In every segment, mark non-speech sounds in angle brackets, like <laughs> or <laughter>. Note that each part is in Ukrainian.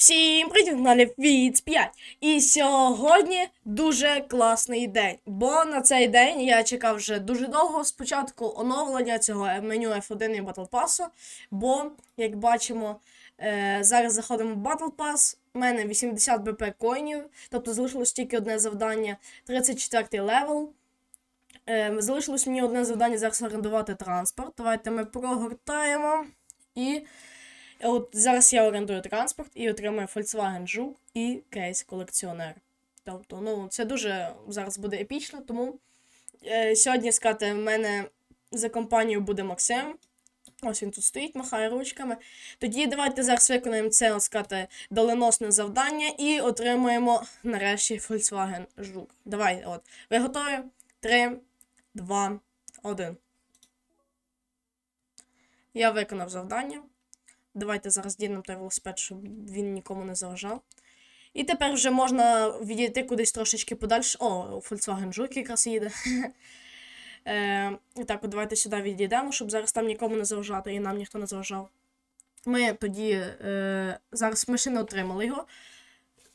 Всім привіт, на Фіц 5. І сьогодні дуже класний день. Бо на цей день я чекав вже дуже довго спочатку оновлення цього меню F1 і Battle Pass. Бо, як бачимо, е, зараз заходимо в Battle Pass. У мене 80 БП коїнів, тобто залишилось тільки одне завдання, 34 левел. Е, залишилось мені одне завдання зараз орендувати транспорт. Давайте ми прогортаємо і. От зараз я орендую транспорт і отримую Volkswagen Жук і кейс колекціонер. Тобто, ну, це дуже зараз буде епічно, тому е, сьогодні сказати, в мене за компанією буде Максим. Ось він тут стоїть, махає ручками. Тоді давайте зараз виконаємо це, от сказати, доленосне завдання і отримаємо нарешті Volkswagen Жук. Давай, от. Ви готові? Три, два, один. Я виконав завдання. Давайте зараз дінемо той велосипед, щоб він нікому не заважав. І тепер вже можна відійти кудись трошечки подальше. О, Volkswagen Жук якраз їде. <laughs> е, і так, от давайте сюди відійдемо, щоб зараз там нікому не заважати і нам ніхто не заважав. Ми тоді е, зараз ми ще не отримали його.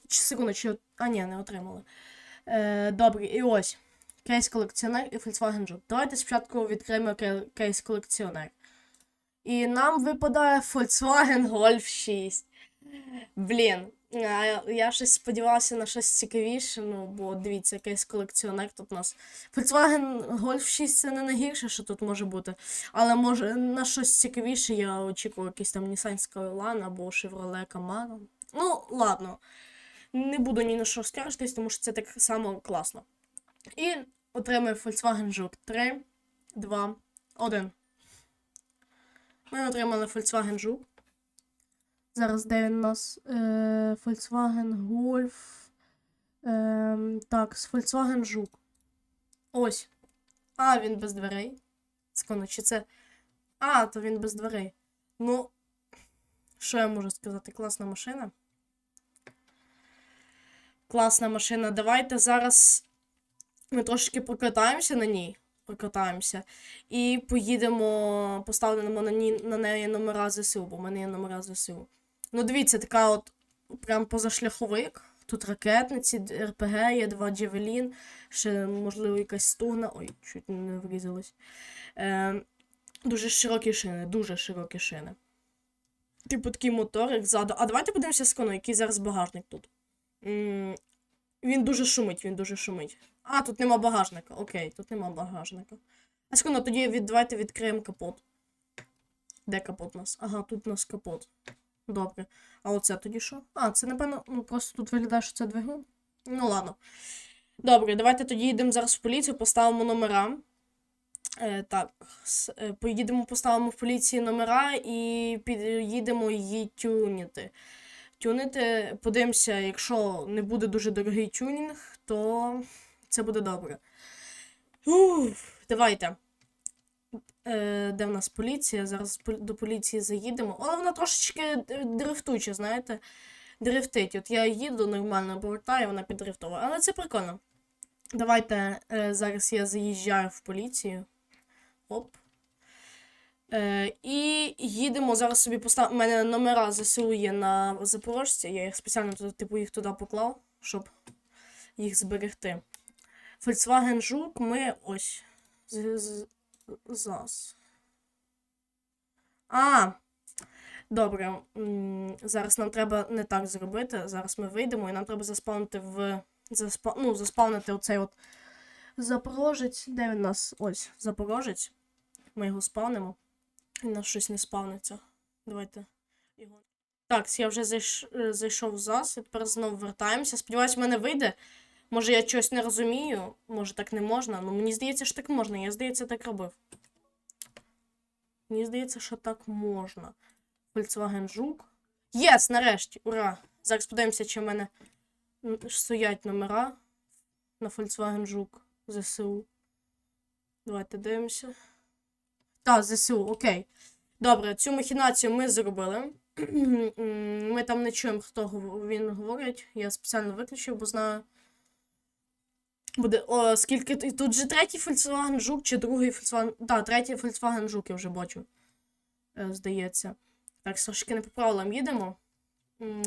Чи секунду, чи. А, ні, не отримали. Е, добре, і ось. Кейс колекціонер і Volkswagen Жук. Давайте спочатку відкриємо кейс колекціонер. І нам випадає Volkswagen Golf 6. Блін, я щось сподівався на щось цікавіше, ну, бо дивіться, якийсь колекціонер тут у нас. Volkswagen Golf 6 це не найгірше, що тут може бути. Але може на щось цікавіше я очікую якийсь там Nissan Skyline або Chevrolet Camaro. Ну, ладно. Не буду ні на що скаржитись, тому що це так само класно. І отримаю Volkswagen Жук 3, 2, 1. Ми отримали Volkswagen Жук. Зараз де він у нас? Е, Volkswagen Golf. Е, так, з Volkswagen Жук. Ось. А, він без дверей. Секунду, чи це. А, то він без дверей. Ну, що я можу сказати? Класна машина. Класна машина. Давайте зараз ми трошки покатаємося на ній. Покатаємося. І поїдемо, поставимо на, ні, на неї номера ЗСУ, бо в мене є номера ЗСУ. Ну, дивіться, така от прям позашляховик. Тут ракетниці, РПГ, є два Джевелін, ще, можливо, якась стугна. Ой, чуть не врізалась. Е, дуже широкі шини, дуже широкі шини. Типу такий моторик ззаду. А давайте подивимося з який зараз багажник тут. М, Він дуже шумить, він дуже шумить. А, тут нема багажника. Окей, тут нема багажника. А секунду, тоді від, давайте відкриємо капот. Де капот у нас? Ага, тут у нас капот. Добре. А оце тоді що? А, це, напевно, ну просто тут виглядає, що це двигун. Ну ладно. Добре, давайте тоді йдемо зараз в поліцію, поставимо номера. Е, так, е, поїдемо, поставимо в поліції номера і під'їдемо її тюнити. Тюнити, подивимося, якщо не буде дуже дорогий тюнінг, то це буде добре. Уф, давайте. Е, де в нас поліція? Зараз до поліції заїдемо. Але вона трошечки д- дрифтуча, знаєте. Дрифтить. От я їду нормально, повертаю, вона піддрифтова. Але це прикольно. Давайте е, зараз я заїжджаю в поліцію. Оп. Е, і їдемо зараз собі постав... У мене номера ЗСУ є на Запорожці. Я їх спеціально типу, їх туди поклав, щоб їх зберегти. Volkswagen Жук ми ось. Зас. А! Добре. Зараз нам треба не так зробити. Зараз ми вийдемо і нам треба заспавнити в. Заспа... Ну, заспавнити оцей от Запорожець. Де він нас? Ось, Запорожець. Ми його спавнимо. Він нас щось не спавниться. Давайте його. Так, я вже зайш... е, зайшов в ЗАС, і тепер знову вертаємося. Сподіваюсь, в мене вийде. Може, я щось не розумію, може так не можна. Ну мені здається, що так можна. Я, здається, так робив. Мені здається, що так можна. Volkswagen Жук. Єс, нарешті! Ура! Зараз подивимося, чи в мене стоять номера на Volkswagen Жук ЗСУ. Давайте дивимося. Так, ЗСУ, окей. Добре, цю махінацію ми зробили. <clears throat> Ми там не чуємо, хто він говорить. Я спеціально виключив, бо знаю. Буде. О, скільки. т- Тут же третій Volkswagen Жук чи другий Volkswagen. Так, третій Volkswagen Жук я вже бачу. Е, здається. Так, трошки не по правилам їдемо.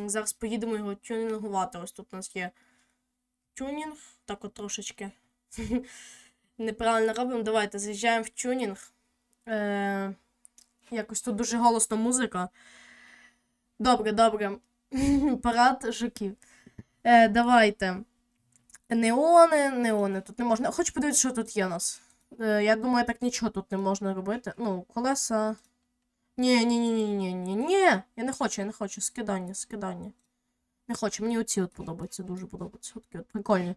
Зараз поїдемо його тюнінгувати. Ось тут у нас є тюнінг. Так от трошечки. <laughs> Неправильно робимо. Давайте заїжджаємо в тюнінг. Е, якось тут дуже голосно музика. Добре, добре. <laughs> Парад жуків. Е, давайте. Неони, неони. Тут не можна. Хочу подивитися, що тут є у нас. Е, я думаю, так нічого тут не можна робити. Ну, колеса. Ні, ні, ні, ні, ні, ні, ні. Я не хочу, я не хочу. Скидання, скидання. Не хочу, мені оці от подобаються, дуже подобаються. От от прикольні.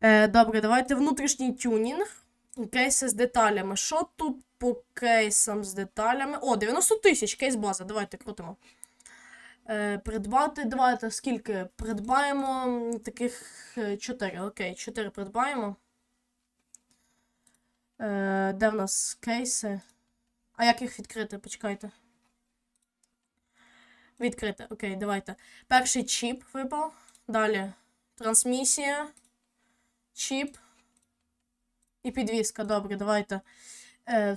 Е, добре, давайте внутрішній тюнінг. Кейси з деталями. Що тут по кейсам з деталями? О, 90 тисяч, кейс база. Давайте крутимо. Е, придбати, давайте скільки? Придбаємо таких 4. Окей, 4 придбаємо. Е, де в нас кейси? А як їх відкрити? Почекайте. Відкрити. Окей, давайте. Перший чіп випав. Далі трансмісія. Чіп. І підвіска. Добре, давайте. Е,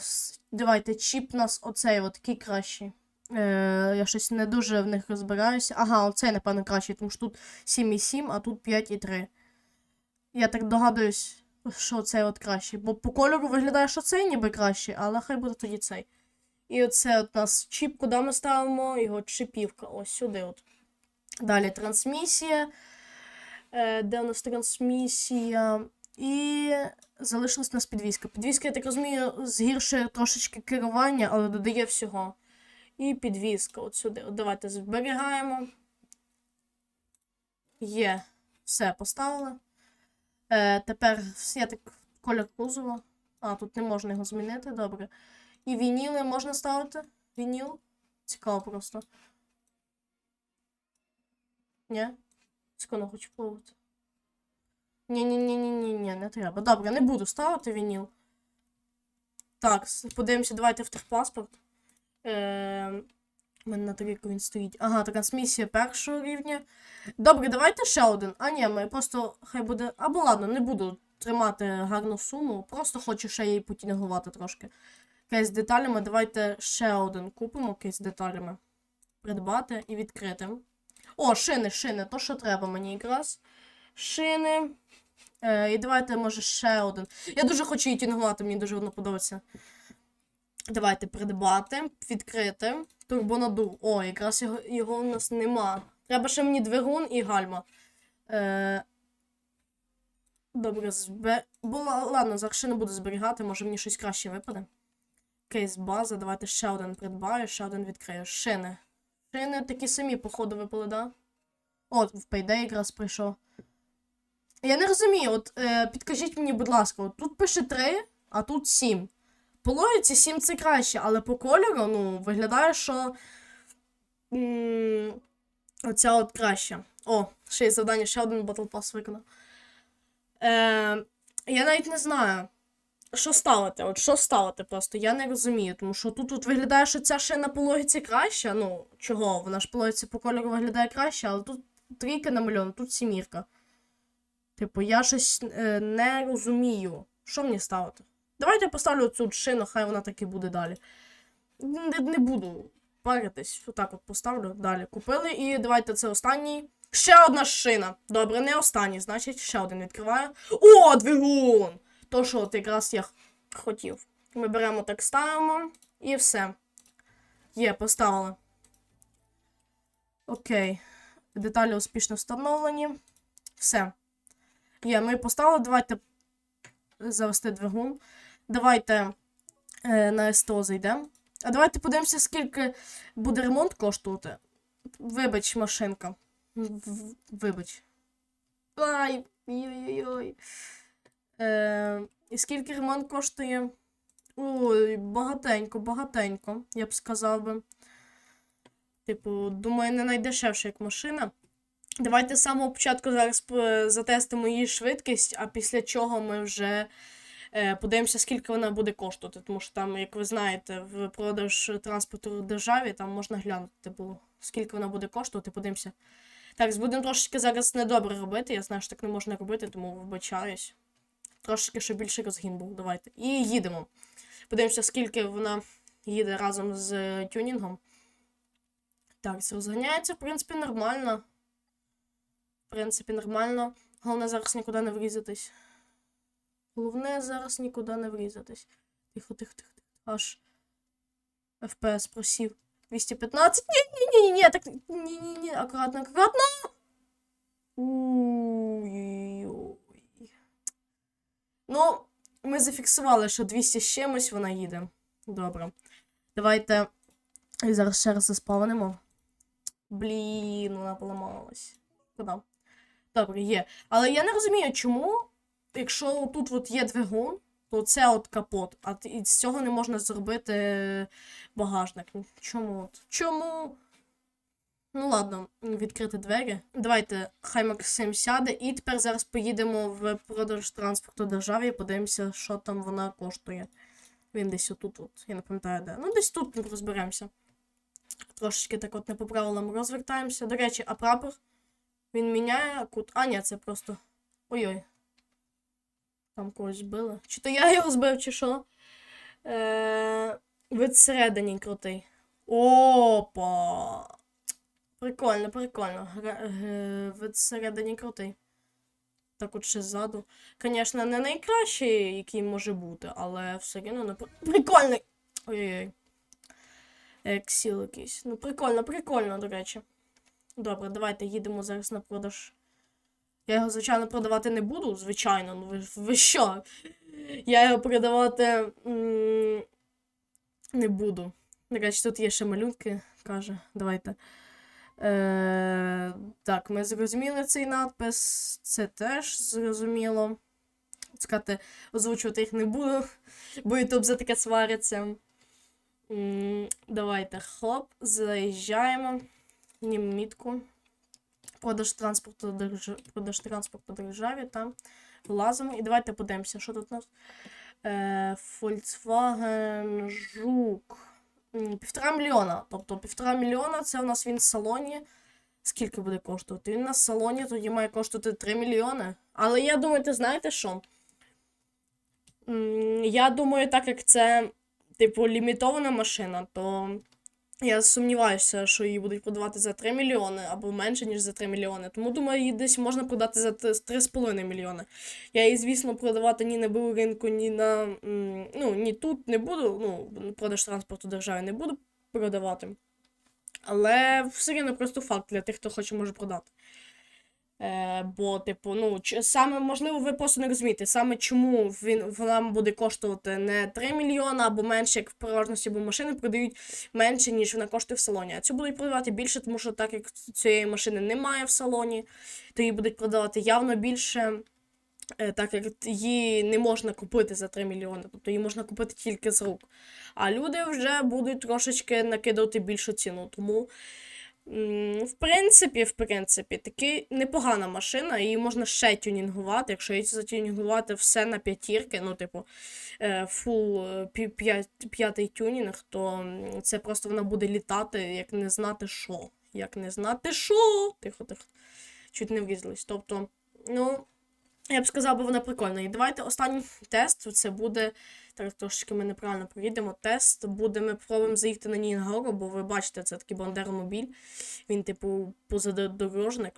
давайте, чіп у нас оцей от такий кращий. Е, я щось не дуже в них розбираюся. Ага, оцей, напевно, кращий, тому що тут 7,7, а тут 5,3. Я так догадуюсь, що цей от кращий. Бо по кольору виглядає, що цей ніби кращий, але хай буде тоді цей. І оце от нас чіп, куди ми ставимо? Його чипівка. Ось сюди. от. Далі трансмісія. Е, де у нас трансмісія? І залишилась у нас підвіска. Підвіска, я так розумію, згіршує трошечки керування, але додає всього. І підвіска. От сюди. От давайте зберігаємо. Є. Все, поставили. Е, тепер я так колір кузова. А, тут не можна його змінити, добре. І вініли можна ставити? Вініл? Цікаво просто. Ні? Скоро хочу пробувати. Ні-ні-ні-ні-ні, не треба. Добре, не буду ставити вініл. Так, подивимося, давайте в техпаспорт. Е, у мене на тарілку він стоїть. Ага, трансмісія першого рівня. Добре, давайте ще один. А ні, ми просто хай буде. Або ладно, не буду тримати гарну суму. Просто хочу ще її потінгувати трошки. Кейс з деталями. Давайте ще один купимо кейс деталями. Придбати і відкрити. О, шини, шини, то що треба мені якраз. Шини. Е, і давайте, може, ще один. Я дуже хочу її тінгувати, мені дуже воно подобається. Давайте придбати, відкрити. Турбонадув. О, якраз його, його у нас нема. Треба ще мені двигун і гальма. Е, добре, збе... Бо, ладно, зараз ще не буду зберігати, може мені щось краще випаде. Кейс база, давайте ще один придбаю, ще один відкрию. Шини. Шини такі самі, походу, випали, да? От, в Payday якраз прийшов. Я не розумію, от е, підкажіть мені, будь ласка, от тут пише 3, а тут 7. По логіці 7 це краще, але по кольору, ну, виглядає, що. М- оця от краще. О, ще є завдання, ще один Battle Pass виконав. Е, я навіть не знаю, що ставити. От що ставити просто, я не розумію. Тому що тут, тут виглядає, що ця шина по логіці краща. Ну, чого? Вона ж по логіці по кольору виглядає краще, але тут трійка намальована, тут сімірка. Типу, я щось е, не розумію. Що мені ставити? Давайте я поставлю цю шину, хай вона так і буде далі. Не, не буду паритись. Отак от поставлю далі. Купили. І давайте це останній. Ще одна шина. Добре, не останній, значить, ще один відкриваю. О, двигун! То, що от якраз я хотів. Ми беремо так, ставимо і все. Є, поставили. Окей. Деталі успішно встановлені. Все. Є, ми поставили. Давайте завести двигун. Давайте е, на СТО зайдемо. А давайте подивимося, скільки буде ремонт коштувати. Вибач, машинка. В- Вибач. Ай, ой-ой-ой. Е, і скільки ремонт коштує? Ой, багатенько, багатенько, я б сказав би. Типу, думаю, не найдешевше, як машина. Давайте з самого початку зараз затестимо її швидкість, а після чого ми вже е, подивимося, скільки вона буде коштувати. Тому що там, як ви знаєте, в продаж транспорту в державі там можна глянути, типу, скільки вона буде коштувати, подивимося. Так, будемо трошечки зараз недобре робити. Я знаю, що так не можна робити, тому вибачаюсь. Трошки, щоб більше розгін був. Давайте. І їдемо. Подивимося, скільки вона їде разом з е, тюнінгом. Так, розганяється, в принципі, нормально. В принципі, нормально. Головне зараз нікуди не врізатись. Головне зараз нікуди не врізатись. Тихо, тихо, тихо. тихо. Аж FPS просів. 215. Ні, ні, так. Ні, ні, ні, акуратно, акуратно. Ой-ой-ой. Ну, ми зафіксували, що 200 з чимось вона їде. Добре. Давайте і зараз ще раз заспавнимо. Блін, вона поламалась. Куди? Добре, є. Але я не розумію, чому, якщо тут от є двигун, то це от капот, а з цього не можна зробити багажник. Чому? от? Чому? Ну ладно, відкрити двері. Давайте, хай Максим сяде, і тепер зараз поїдемо в продаж транспорту державі і подивимося, що там вона коштує. Він десь отут, от, я не пам'ятаю де. Ну, десь тут розберемося. Трошечки так от не по правилам розвертаємося. До речі, а прапор? Він міняє кут. А, ні, це просто. Ой-ой. Там когось збили. Чи то я його збив, чи що? Е... Вид всередині крутий. Опа! Прикольно, прикольно. Вид всередині крутий. Так от ще ззаду. Звісно, не найкращий, який може бути, але все рівно не при- прикольний. Ой-ой-ой. Ексіл якийсь. Ну, прикольно, прикольно, до речі. Добре, давайте їдемо зараз на продаж. Я його, звичайно, продавати не буду, звичайно, ну ви, ви що? Я його продавати м, не буду. До тут є ще малюнки, каже. Давайте. Е, так, ми зрозуміли цей надпис. Це теж зрозуміло. Сказати, озвучувати їх не буду, бо ютуб за таке свариться. Давайте, хлоп, заїжджаємо. Знімемо мітку. Продаж транспорту держ... продаж транспорту державі, там влазимо. І давайте подивимося, що тут у нас. Е, Volkswagen Жук. Півтора мільйона. Тобто півтора мільйона це у нас він в салоні. Скільки буде коштувати? Він на салоні тоді має коштувати 3 мільйони. Але я думаю, ти знаєте що? Я думаю, так як це, типу, лімітована машина, то я сумніваюся, що її будуть продавати за 3 мільйони або менше, ніж за 3 мільйони. Тому думаю, її десь можна продати за 3,5 мільйони. Я її, звісно, продавати ні на БУ ринку, ні на. Ну, ні тут не буду. Ну, продаж транспорту держави не буду продавати. Але все рівно просто факт для тих, хто хоче, може продати. Е, бо, типу, ну, саме можливо, ви просто не розумієте, саме чому він вона буде коштувати не 3 мільйони або менше, як в переважності, бо машини продають менше, ніж вона коштує в салоні. А цю будуть продавати більше, тому що так як цієї машини немає в салоні, то її будуть продавати явно більше. е, Так як її не можна купити за 3 мільйони, тобто її можна купити тільки з рук. А люди вже будуть трошечки накидати більшу ціну. Тому В принципі, в принципі, таки непогана машина, її можна ще тюнінгувати. Якщо її затюнінгувати все на п'ятірки, ну, типу, е, фул е, п'ятий тюнінг, то це просто вона буде літати, як не знати що. Як не знати що. Тихо, тихо. Чуть не врізались. Тобто, ну, я б сказав, бо вона прикольна. І давайте останній тест. Це буде. Так, трошечки ми неправильно проїдемо. Тест буде, ми спробуємо заїхати на ній нагору, бо ви бачите, це такий бандеромобіль. Він, типу, позадорожник.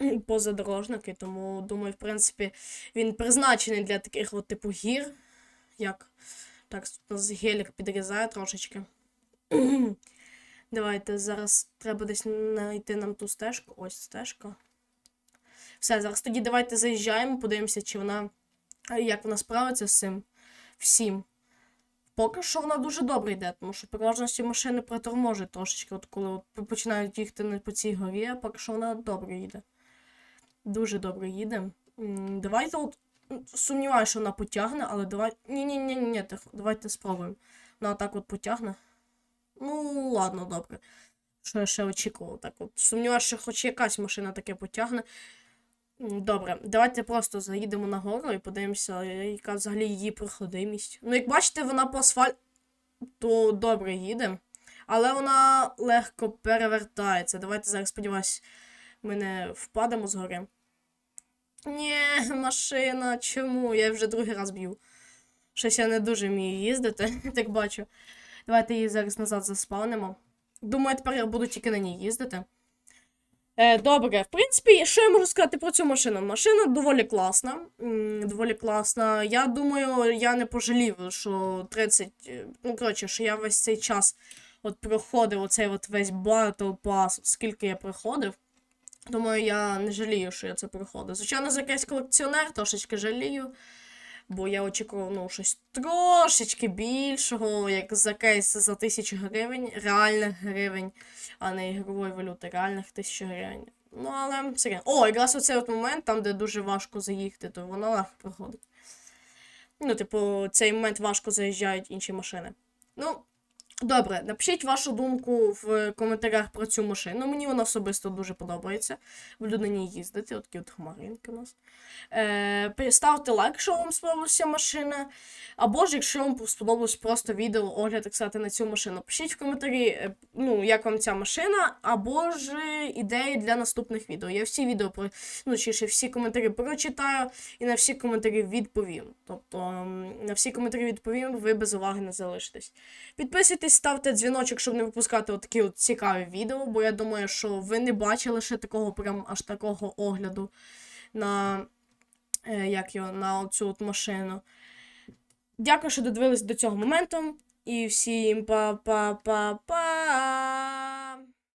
<clears throat> Позадорожник, тому, думаю, в принципі, він призначений для таких от, типу, гір. Як. Так, тут нас гелік підрізає трошечки. <clears throat> Давайте зараз треба десь знайти нам ту стежку. Ось стежка. Все, зараз тоді давайте заїжджаємо, подивимося, чи вона. Як вона справиться з цим всім. Поки що вона дуже добре йде, тому що переважності машини приторможить трошечки, от коли починають їхати по цій горі, а поки що вона добре їде. Дуже добре їде. Давайте от. Сумніваюся, що вона потягне, але давай. Ні-ні-ні, ні, давайте спробуємо. Вона так от потягне. Ну, ладно, добре. Що я ще очікував? Так от. Сумніваюся, що хоч якась машина таке потягне. Добре, давайте просто заїдемо на гору і подивимося, яка взагалі її проходимість. Ну, як бачите, вона по асфальту добре їде, але вона легко перевертається. Давайте зараз, сподіваюсь, ми не впадемо з гори. Ні, машина, чому? Я вже другий раз б'ю. Щось я не дуже вмію їздити, <laughs> так бачу. Давайте її зараз назад заспавнимо. Думаю, тепер я буду тільки на ній їздити. Е, добре, в принципі, що я можу сказати про цю машину? Машина доволі класна. Доволі класна. Я думаю, я не пожалів, що 30. е, Ну, коротше, що я весь цей час от проходив оцей от весь Battle Pass, скільки я проходив. Думаю, я не жалію, що я це проходив. Звичайно, за якийсь колекціонер трошечки жалію. Бо я очікував ну, щось трошечки більшого, як за кейс за тисячу гривень, реальних гривень, а не ігрової валюти, реальних тисяч гривень. Ну, але все. О, якраз оцей от момент, там, де дуже важко заїхати, то воно легко проходить. Ну, типу, цей момент важко заїжджають інші машини. Ну, добре, напишіть вашу думку в коментарях про цю машину. Мені вона особисто дуже подобається. Буду на ній їздити, от такі от хмаринки у нас. Е, ставте лайк, якщо вам сподобалася машина. Або ж, якщо вам сподобалось просто відео, огляд, так сказати, на цю машину. Пишіть в коментарі, е, ну, як вам ця машина, або ж е, ідеї для наступних відео. Я всі відео про ну, чи ще всі коментарі прочитаю і на всі коментарі відповім. Тобто на всі коментарі відповім, ви без уваги не залишитесь. Підписуйтесь, ставте дзвіночок, щоб не випускати такі от цікаві відео, бо я думаю, що ви не бачили ще такого прям аж такого огляду на, е, як його, на цю от машину. Дякую, що додивились до цього моменту. І всім па-па-па-па!